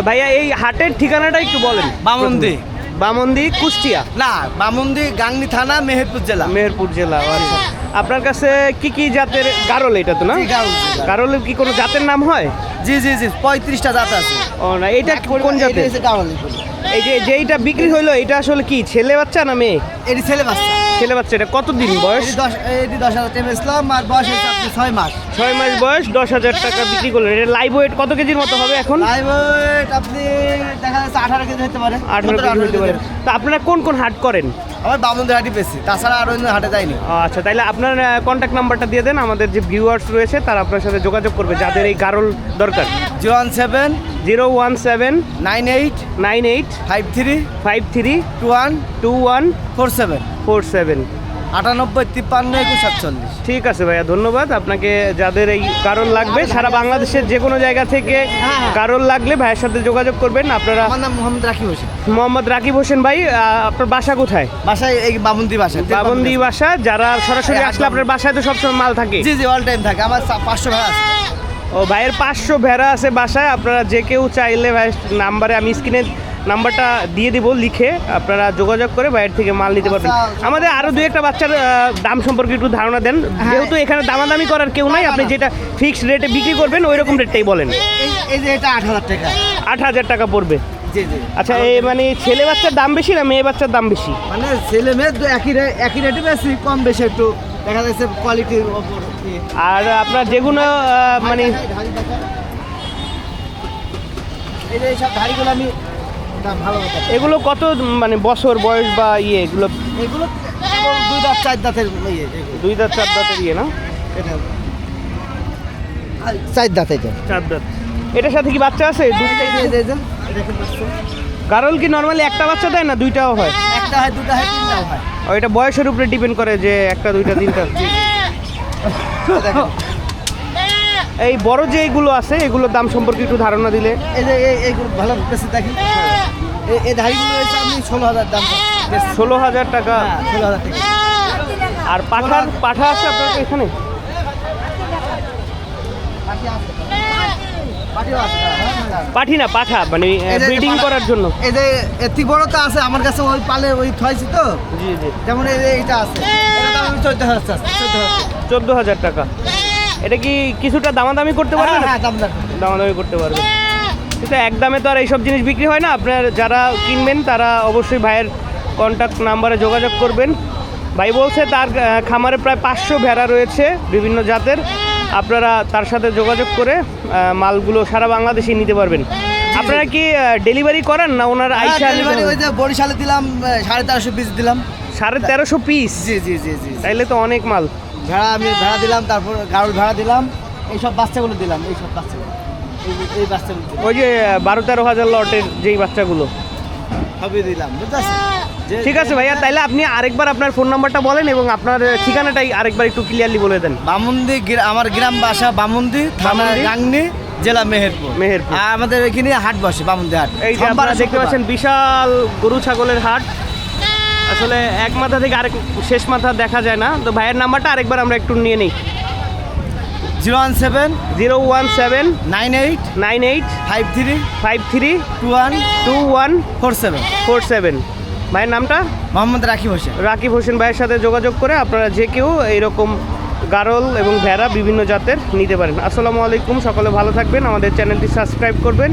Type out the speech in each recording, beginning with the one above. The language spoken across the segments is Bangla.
ভাইয়া এই হাটের ঠিকানাটা একটু বলেন। বামন্দি। বামন্দি কুষ্টিয়া? না বামন্দি গাংনি থানা মেহেরপুর জেলা। মেহেরপুর জেলা আচ্ছা। আপনার কাছে কি কি জাতের গারল এটা তো না? গারল, গারলের কি কোনো জাতের নাম হয়? জি জি জি পঁয়ত্রিশটা জাত আছে। ও না এটা কোন জাতের? এই যে যেইটা বিক্রি হইল এটা আসলে কি ছেলে বাচ্চা না মেয়ে? এটি ছেলে বাচ্চা। ছেলে বাচ্চা এটা কত দিন বয়স? এটি দশ হাজার টাকা ইসলাম আর বয়স হচ্ছে ছয় মাস। ছয় মাস বয়স দশ হাজার টাকা বিক্রি করলেন। এটা লাইভ ওয়েট কত কেজির মতো হবে এখন? লাইভ ওয়েট আপনি দেখা যাচ্ছে আঠারো কেজি হতে পারে। আঠারো কেজি হতে পারে। তো আপনারা কোন কোন হাট করেন? আমার বামন্দির হাটি পেয়েছি তাছাড়া আর অন্য হাটে যায়নি আচ্ছা তাইলে আপনার কন্ট্যাক্ট নাম্বারটা দিয়ে দেন। আমাদের যে ভিউয়ার্স রয়েছে তারা আপনার সাথে যোগাযোগ করবে। যাদের এই গারল দরকার। Zero one seven zero one seven nine eight nine eight five three five three two one two one four seven. Four seven আটানব্বই তিপ্পান্ন একুশ সাতচল্লিশ। ঠিক আছে ভাইয়া ধন্যবাদ। আপনাকে যাদের এই কারণ লাগবে সারা বাংলাদেশের যে কোনো জায়গা থেকে কারণ লাগলে ভাইয়ের সাথে যোগাযোগ করবেন। আপনারা আমার নাম মোহাম্মদ রাকিব হোসেন। মোহাম্মদ রাকিব হোসেন ভাই আপনার বাসা কোথায়? বাসায় এই বামন্দি বাসায় পাবন্দি বাসা যারা সরাসরি হ্যাঁ, আসলে আপনার বাসায় তো সবসময় মাল থাকে। জি জি অল টাইম থাকে। আমার পাঁচশো ভাড়া আছে। ও ভাইয়ের পাঁচশো ভেড়া আছে বাসায় আপনারা যে কেউ চাইলে ভাইয়ের নাম্বারে আমি স্ক্রিনে নাম্বারটা দিয়ে দিব লিখে আপনারা যোগাযোগ করে বাইরের থেকে মাল নিতে পারবেন। আচ্ছা, আমাদের আরও দুই একটা বাচ্চার দাম সম্পর্কে একটু ধারণা দেন। যেহেতু এখানে দামাদামি করার কেউ নাই আপনি যেটা ফিক্সড রেটে বিক্রি করবেন ওই রকম রেটটাই বলেন। এই এই যে এটা আট হাজার টাকা। আট হাজার টাকা পড়বে। আচ্ছা এই মানে ছেলে বাচ্চার দাম বেশি না মেয়ে বাচ্চার দাম বেশি? মানে ছেলে মেয়ে একই রে- একই রেটে বেশি কম বেশি একটু দেখা যাচ্ছে কোয়ালিটির ওপর। আর আপনার যেগুলো মানে এই যে এইসব ধাড়িগুলো আমি ভালো এগুলো কত মানে বছর বয়স বা ইয়ে এগুলো? এগুলো দুই দাঁত চার দাঁতের ইয়ে দুই দাঁত চার দাঁতের ইয়ে না? এটা চার দাঁত এটা। চার দাঁত। এটার সাথে কি বাচ্চা আছে? বলছো? গারল কি নর্মালি একটা বাচ্চা দেয় না দুইটাও হয়? একটা হয় দুটা হয় তিনটাও হয়। ও এটা বয়সের উপরে ডিপেন্ড করে যে একটা দুইটা তিনটা। এই বড় যে এইগুলো আছে এগুলোর দাম সম্পর্কে একটু ধারণা দিলে। এই যে এই- এইগুলো ভালো বেশি দেখি। এই- ধাড়িগুলো হচ্ছে আমি ষোলো হাজার দাম ষোলো হাজার টাকা। হ্যাঁ, ষোলো হাজার টাকা। আর পাঠার পাঠা আছে আপনার এখানে? পাটি আছে। পাটিও আছে, হ্যাঁ, হ্যাঁ। পাঠি না পাঠা মানে ব্রিডিং করার জন্য। এই যে এতি বড় তো আছে আমার কাছে ওই পালে ওই থয়েছি তো। জি জি। যেমন এই যে এইটা আছে। এটা দাম আমি চোদ্দ হাজার চাচ্ছি, চোদ্দ হাজার চোদ্দ হাজার টাকা। এটা কি কিছুটা দামাদামি করতে হ্যাঁ, পারবেন হ্যাঁ দাম দামাদামি করতে পারবেন কিন্তু এক দামে তো আর এইসব জিনিস বিক্রি হয় না। আপনার যারা কিনবেন তারা অবশ্যই ভাইয়ের কন্ট্যাক্ট নাম্বারে যোগাযোগ করবেন। ভাই বলছে তার খামারে প্রায় পাঁচশো ভেড়া রয়েছে বিভিন্ন জাতের। আপনারা তার সাথে যোগাযোগ করে মালগুলো সারা বাংলাদেশে নিতে পারবেন। আপনারা কি ডেলিভারি করেন না ওনার আইসা হ্যাঁ, বরিশালে দিলাম সাড়ে তেরোশো পিস দিলাম। সাড়ে তেরোশো পিস জি জি জি জি তাইলে তো অনেক মাল। ভেড়া আমি ভেড়া দিলাম তারপর গাড়ল ভেড়া দিলাম এইসব বাচ্চাগুলো দিলাম এইসব বাচ্চাগুলো। এই ওই যে বারো তেরো হাজার লটের যেই বাচ্চাগুলো। সবই দিলাম বুঝতে ঠিক আছে ভাইয়া তাহলে আপনি আরেকবার আপনার ফোন নাম্বারটা বলেন এবং আপনার ঠিকানাটাই আরেকবার একটু ক্লিয়ারলি বলে দেন। বামুন্দি আমার গ্রাম বাসা বামুন্দি থানা গাংনি জেলা মেহেরপুর। মেহেরপুর। আর আমাদের এখানে হাট বসে বামুন্দি হাট। এই যে আপনারা দেখতে পাচ্ছেন বিশাল গরু ছাগলের হাট। আসলে এক মাথা থেকে আরেক শেষ মাথা দেখা যায় না। তো ভাইয়ের নাম্বারটা আরেকবার আমরা একটু নিয়ে নিই। Zero one seven zero one seven nine eight nine eight five three five three two one two one four seven. Four seven. ভাইয়ের নামটা? মোহাম্মদ রাকিব হোসেন। রাকিব হোসেন ভাইয়ের সাথে যোগাযোগ করে আপনারা যে কেউ এইরকম গারল এবং ভেড়া বিভিন্ন জাতের নিতে পারেন। আসসালামু আলাইকুম সকলে ভালো থাকবেন। আমাদের চ্যানেলটি সাবস্ক্রাইব করবেন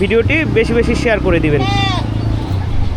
ভিডিওটি বেশি বেশি শেয়ার করে দিবেন।